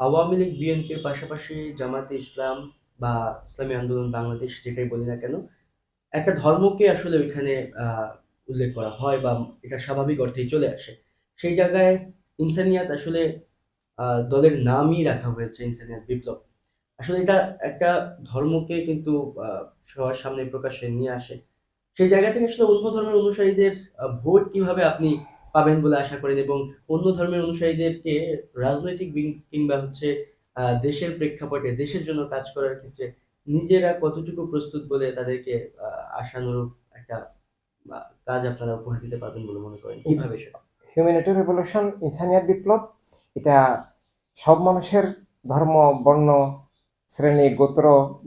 আওয়ামী লীগ, বিএনপির পাশাপাশি জামাতে ইসলাম বা ইসলামী আন্দোলন বাংলাদেশ যেটাই বলি না কেন, একটা ধর্মকে আসলে ওইখানে উল্লেখ করা হয় বা এটা স্বাভাবিক অর্থেই চলে আসে। সেই জায়গায় ইনসানিয়াত আসলে দলের নামই রাখা হয়েছে ইনসানিয়াত বিপ্লব। আসলে এটা একটা ধর্মকে কিন্তু সবার সামনে প্রকাশে নিয়ে আসে। সেই জায়গা থেকে আসলে অন্য ধর্মের অনুসারীদের ভোট কীভাবে আপনি পাবেন বলে আশা করেন এবং অন্য ধর্মের অনুসারীদেরকে রাজনৈতিক কিংবা হচ্ছে দেশের প্রেক্ষাপটে, দেশের জন্য কাজ করার ক্ষেত্রে নিজেরা কতটুকু প্রস্তুত বলে তাদেরকে আশানুরূপ একটা কাজ আপনারা উপহার দিতে পারবেন বলে মনে করেন। হিউম্যানিটি রেভলিউশন বিপ্লব এটা সব মানুষের ধর্ম, বর্ণ, শ্রেণি, গোত্র,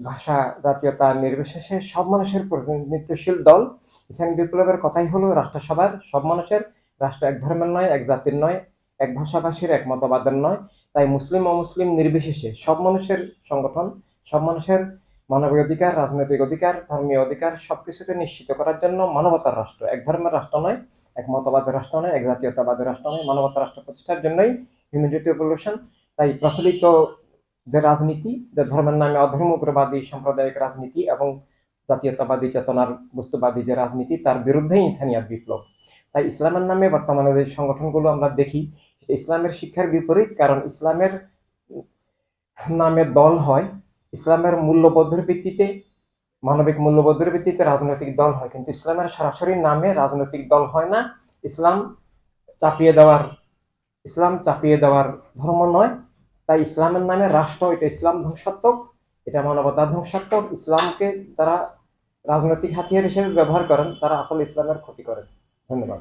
ভাষা, জাতীয়তা নির্বিশেষে সব মানুষের প্রতিনিধিত্বশীল দল। ইনসানি বিপ্লবের কথাই হলো, রাষ্ট্রসভার সব মানুষের রাষ্ট্র এক ধর্মের নয়, এক জাতির নয়, এক ভাষাভাষীর, এক মতবাদের নয়। তাই মুসলিম, অমুসলিম নির্বিশেষে সব মানুষের সংগঠন, সব মানুষের মানবিক অধিকার, রাজনৈতিক অধিকার, ধর্মীয় অধিকার সবকিছুকে নিশ্চিত করার জন্য মানবতার রাষ্ট্র। এক ধর্মের রাষ্ট্র নয়, এক মতবাদের রাষ্ট্র নয়, এক জাতীয়তাবাদের রাষ্ট্র নয়, মানবতার রাষ্ট্র প্রতিষ্ঠার জন্যই হিউম্যানিটি রেভলিউশন তাই প্রচলিত যে রাজনীতি, যে ধর্মের নামে অধর্মগ্রবাদী, সাম্প্রদায়িক রাজনীতি এবং জাতীয়তাবাদী, চেতনার বস্তুবাদী যে রাজনীতি, তার বিরুদ্ধে ইনসানিয়াত বিপ্লব। তাই ইসলামের নামে বর্তমানে যে সংগঠনগুলো আমরা দেখি, ইসলামের শিক্ষার বিপরীত, কারণ ইসলামের নামে দল হয়, ইসলামের মূল্যবোধের ভিত্তিতে, মানবিক মূল্যবোধের ভিত্তিতে রাজনৈতিক দল হয়। কিন্তু ইসলামের সরাসরি নামে রাজনৈতিক দল হয় না। ইসলাম চাপিয়ে দেওয়ার, ইসলাম চাপিয়ে দেওয়ার ধর্ম নয়। তাই ইসলামের নামে রাষ্ট্র, এটা ইসলাম ধ্বংসাত্মক, এটা মানবতা ধ্বংসাত্মক। ইসলামকে তারা রাজনৈতিক হাতিয়ার হিসেবে ব্যবহার করেন তারা আসলে ইসলামের ক্ষতি করেন। ধন্যবাদ।